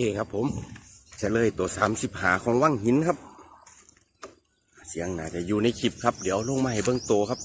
เคครับผมเฉลยตัวสามสิบหาของว่างหินครับ เสียงน่าจะอยู่ในคลิปครับ เดี๋ยวลงมาให้เบิ้งโตวครับ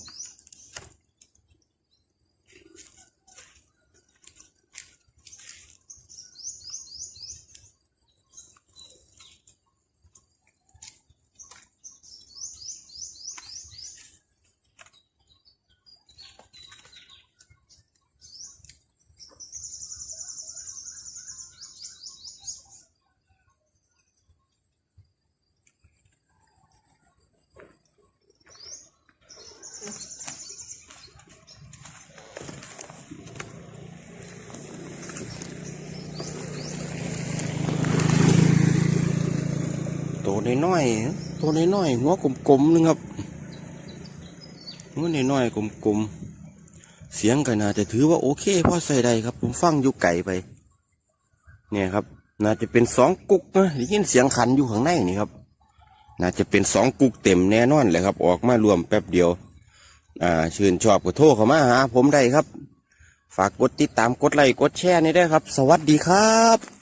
น้อยๆตัวน้อยๆหัวกลมๆนึงครับหัวน้อยๆกลมๆเสียงก็น่าจะถือว่าโอเคพอใส่ได้ครับ ผมฟังอยู่ไกลไป เนี่ยครับ น่าจะเป็นสองกุกนะได้ยินเสียงขันอยู่ข้างในนี่ครับ น่าจะเป็นสองกุกเต็มแน่นอนเลยครับ ออกมารวมแป๊บเดียว อ่า ชื่นชอบก็โทรเข้ามาหาผมได้ครับ ฝากกดติดตามกดไลค์กดแชร์นี่ได้ครับ สวัสดีครับ